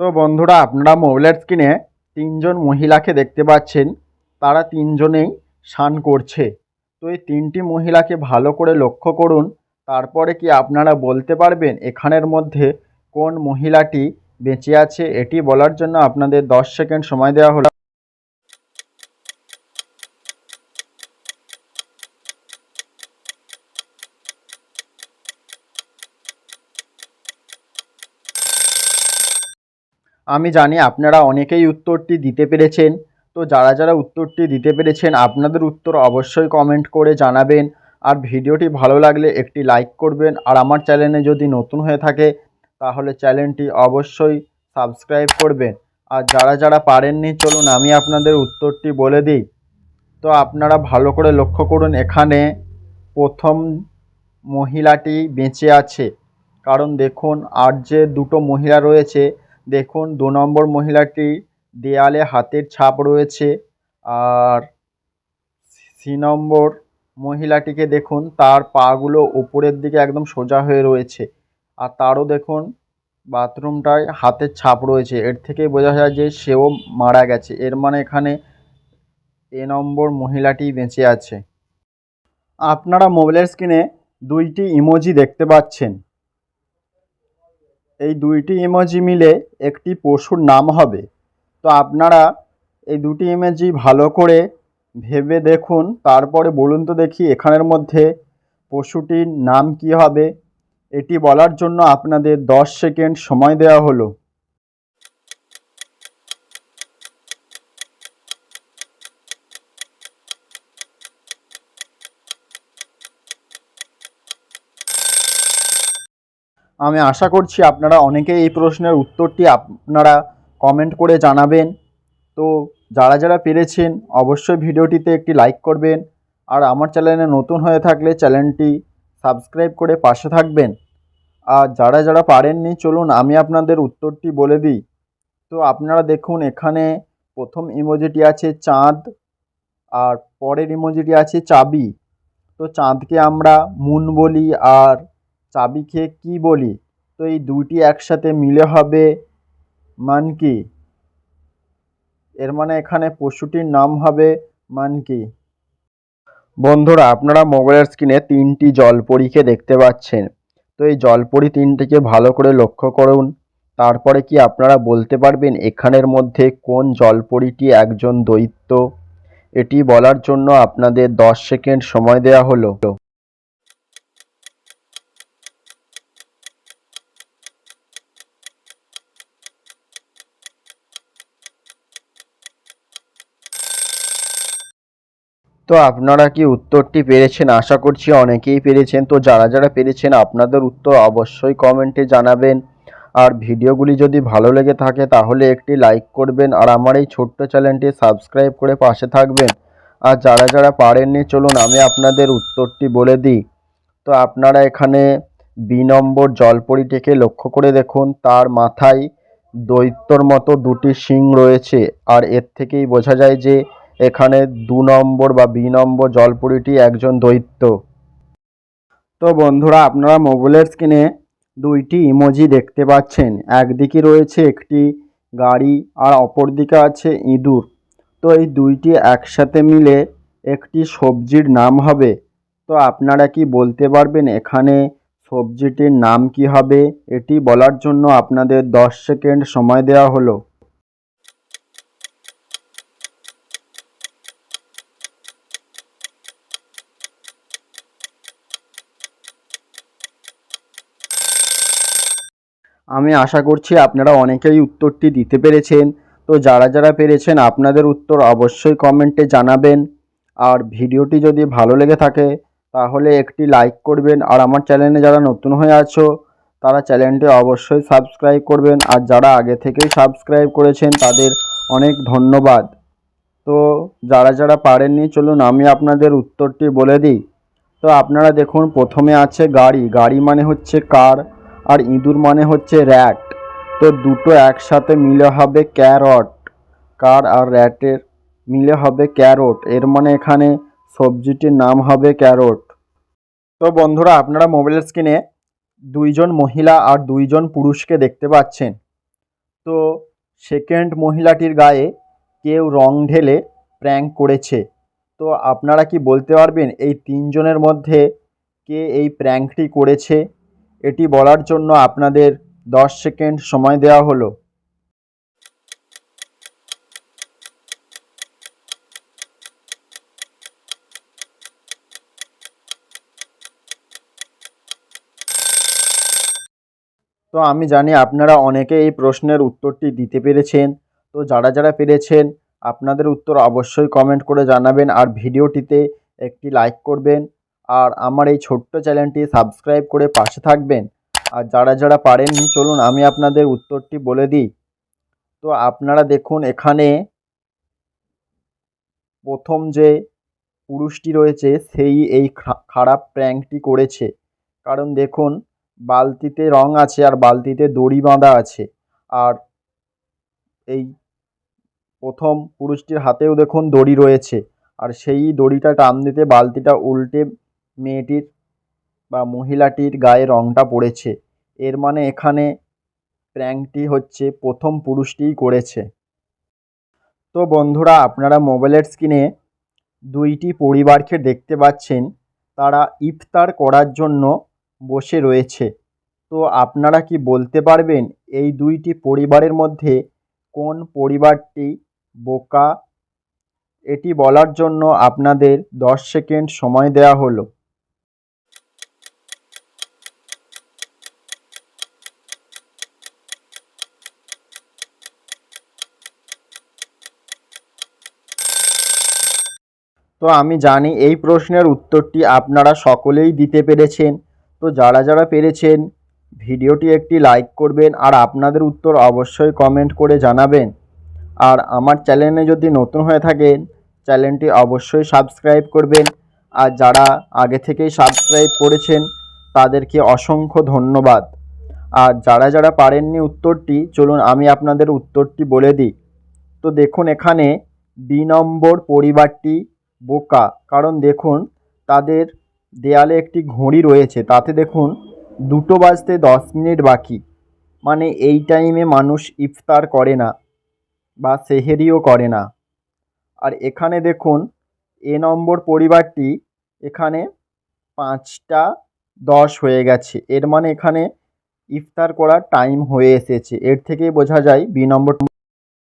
তো বন্ধুরা, আপনারা মোবাইলের স্ক্রিনে তিনজন মহিলাকে দেখতে পাচ্ছেন। তারা তিনজনেই স্নান করছে। তো এই তিনটি মহিলাকে ভালো করে লক্ষ্য করুন। তারপরে কি আপনারা বলতে পারবেন এখানের মধ্যে কোন মহিলাটি বেঁচে আছে? এটি বলার জন্য আপনাদের দশ সেকেন্ড সময় দেওয়া হলো। আমি জানি আপনারা অনেকেই উত্তরটি দিতে পেরেছেন। তো যারা যারা উত্তরটি দিতে পেরেছেন, আপনাদের উত্তর অবশ্যই কমেন্ট করে জানাবেন। আর ভিডিওটি ভালো লাগলে একটি লাইক করবেন। আর আমার চ্যানেলে যদি নতুন হয়ে থাকে, তাহলে চ্যানেলটি অবশ্যই সাবস্ক্রাইব করবেন। আর যারা যারা পারেননি, চলুন আমি আপনাদের উত্তরটি বলে দিই। তো আপনারা ভালো করে লক্ষ্য করুন, এখানে প্রথম মহিলাটি বেঁচে আছে। কারণ দেখুন, আর যে দুটো মহিলা রয়েছে দেখুন, দু নম্বর মহিলাটি দেয়ালে হাতের ছাপ রয়েছে। আর সি নম্বর মহিলাটিকে দেখুন, তার পাগুলো উপরের দিকে একদম সোজা হয়ে রয়েছে। আর তারও দেখুন, বাথরুমটায় হাতের ছাপ রয়েছে। এর থেকেই বোঝা যায় যে সেও মারা গেছে। এর মানে এখানে এ নম্বর মহিলাটি বেঁচে আছে। আপনারা মোবাইলের স্ক্রিনে দুইটি ইমোজি দেখতে পাচ্ছেন। এই দুইটি ইমোজি মিলে একটি পশুর নাম হবে। তো আপনারা এই দুটি ইমেজি ভালো করে ভেবে দেখুন, তারপরে বলুন তো দেখি এখানের মধ্যে পশুটির নাম কি হবে। এটি বলার জন্য আপনাদের দশ সেকেন্ড সময় দেওয়া হলো। আমি আশা করছি আপনারা অনেকেই এই প্রশ্নের উত্তরটি আপনারা কমেন্ট করে জানাবেন। তো যারা যারা পেরেছেন, অবশ্যই ভিডিওটিতে একটি লাইক করবেন। আর আমার চ্যানেলে নতুন হয়ে থাকলে চ্যানেলটি সাবস্ক্রাইব করে পাশে থাকবেন। আর যারা যারা পারেননি, চলুন আমি আপনাদের উত্তরটি বলে দিই। তো আপনারা দেখুন, এখানে প্রথম ইমোজিটি আছে চাঁদ, আর পরের ইমোজিটি আছে চাবি। তো চাঁদকে আমরা মুন বলি, আর চাবিকে কি বলি? তো এই দুইটি একসাথে মিলে হবে মানকি। এর মানে এখানে পশুটির নাম হবে মানকি। বন্ধুরা, আপনারা মোবাইলের স্ক্রিনে তিনটি জলপরীকে দেখতে পাচ্ছেন। তো এই জলপরি তিনটিকে ভালো করে লক্ষ্য করুন। তারপরে কি আপনারা বলতে পারবেন এখানের মধ্যে কোন জলপরীটি একজন দৈত্য? এটি বলার জন্য আপনাদের দশ সেকেন্ড সময় দেওয়া হলো। তো আপনারা কি উত্তরটি পেরেছেন? আশা করছি অনেকেই পেরেছেন। তো যারা যারা পেরেছেন, আপনাদের উত্তর অবশ্যই কমেন্টে জানাবেন। আর ভিডিওগুলি যদি ভালো লেগে থাকে, তাহলে একটি লাইক করবেন আর আমার এই ছোট্ট চ্যানেলটি সাবস্ক্রাইব করে পাশে থাকবেন। আর যারা যারা পারেননি, চলুন আমি আপনাদের উত্তরটি বলে দিই। তো আপনারা এখানে বি নম্বর জলপরিটিকে লক্ষ্য করে দেখুন। তার মাথায় দৈত্যর মতো দুটি শিং রয়েছে। আর এর থেকেই বোঝা যায় যে এখানে দু নম্বর বা বি নম্বর জলপুরিটি একজন দৈত্য। তো বন্ধুরা, আপনারা মোবাইলের স্ক্রিনে দুইটি ইমোজি দেখতে পাচ্ছেন। একদিকে রয়েছে একটি গাড়ি আর অপর দিকে আছে ইঁদুর। তো এই দুইটি একসাথে মিলে একটি সবজির নাম হবে। তো আপনারা কি বলতে পারবেন এখানে সবজিটির নাম কি হবে? এটি বলার জন্য আপনাদের দশ সেকেন্ড সময় দেওয়া হলো। আমি আশা করছি আপনারা অনেকেই উত্তরটি দিতে পেরেছেন। তো যারা যারা পেরেছেন আপনাদের উত্তর অবশ্যই কমেন্টে জানাবেন। আর ভিডিওটি যদি ভালো লেগে থাকে, তাহলে একটি লাইক করবেন। আর আমার চ্যানেলে যারা নতুন হয়ে আছো, তারা চ্যানেলটি অবশ্যই সাবস্ক্রাইব করবেন। আর যারা আগে থেকেই সাবস্ক্রাইব করেছেন, তাদের অনেক ধন্যবাদ। তো যারা যারা পারেননি, চলুন আমি আপনাদের উত্তরটি বলে দিই। তো আপনারা দেখুন, প্রথমে আছে গাড়ি। গাড়ি মানে হচ্ছে কার। আর ইঁদুর মানে হচ্ছে র্যাট। তো দুটো একসাথে মিলে হবে ক্যারট। কার আর র্যাটের মিলে হবে ক্যারট। এর মানে এখানে সবজিটির নাম হবে ক্যারট। তো বন্ধুরা, আপনারা মোবাইলের স্ক্রিনে দুইজন মহিলা আর দুইজন পুরুষকে দেখতে পাচ্ছেন। তো সেকেন্ড মহিলাটির গায়ে কেউ রং ঢেলে প্র্যাঙ্ক করেছে। তো আপনারা কি বলতে পারবেন, এই তিনজনের মধ্যে কে এই প্র্যাঙ্কটি করেছে? এটি বলার জন্য আপনাদের দশ সেকেন্ড সময় দেওয়া হলো। তো আমি জানি আপনারা অনেকে এই প্রশ্নের উত্তরটি দিতে পেরেছেন। তো যারা যারা পেরেছেন, আপনাদের উত্তর অবশ্যই কমেন্ট করে জানাবেন আর ভিডিওটিতে একটি লাইক করবেন। আর আমার এই ছোট্ট চ্যানেলটি সাবস্ক্রাইব করে পাশে থাকবেন। আর যারা যারা পারেননি, চলুন আমি আপনাদের উত্তরটি বলে দিই। তো আপনারা দেখুন, এখানে প্রথম যে পুরুষটি রয়েছে, সেই এই খারাপ প্র্যাঙ্কটি করেছে। কারণ দেখুন, বালতিতে রং আছে আর বালতিতে দড়ি বাঁধা আছে। আর এই প্রথম পুরুষটির হাতেও দেখুন দড়ি রয়েছে। আর সেই দড়িটা টান দিতে বালতিটা উল্টে মেয়েটির বা মহিলাটির গায়ে রংটা পড়েছে। এর মানে এখানে প্র্যাঙ্কটি হচ্ছে প্রথম পুরুষটিই করেছে। তো বন্ধুরা, আপনারা মোবাইলের স্ক্রিনে দুইটি পরিবারকে দেখতে পাচ্ছেন। তারা ইফতার করার জন্য বসে রয়েছে। তো আপনারা কি বলতে পারবেন, এই দুইটি পরিবারের মধ্যে কোন পরিবারটি বোকা? এটি বলার জন্য আপনাদের দশ সেকেন্ড সময় দেওয়া হলো। তো আমি জানি এই প্রশ্নের উত্তরটি আপনারা সকলেই দিতে পেরেছেন। তো যারা যারা পেরেছেন, ভিডিওটি একটি লাইক করবেন আর আপনাদের উত্তর অবশ্যই কমেন্ট করে জানাবেন। আর আমার চ্যানেলে যদি নতুন হয়ে থাকেন, চ্যানেলটি অবশ্যই সাবস্ক্রাইব করবেন। আর যারা আগে থেকেই সাবস্ক্রাইব করেছেন, তাদেরকে অসংখ্য ধন্যবাদ। আর যারা যারা পারেননি উত্তরটি, চলুন আমি আপনাদের উত্তরটি বলে দিই। তো দেখুন এখানে বি নম্বর পরিবারটি বোকা। কারণ দেখুন, তাদের দেয়ালে একটি ঘড়ি রয়েছে। তাতে দেখুন, দুটো বাজতে দশ মিনিট বাকি। মানে এই টাইমে মানুষ ইফতার করে না বা সেহেরিও করে না। আর এখানে দেখুন, এ নম্বর পরিবারটি এখানে পাঁচটা দশ হয়ে গেছে। এর মানে এখানে ইফতার করার টাইম হয়ে এসেছে। এর থেকেই বোঝা যায় বি নম্বর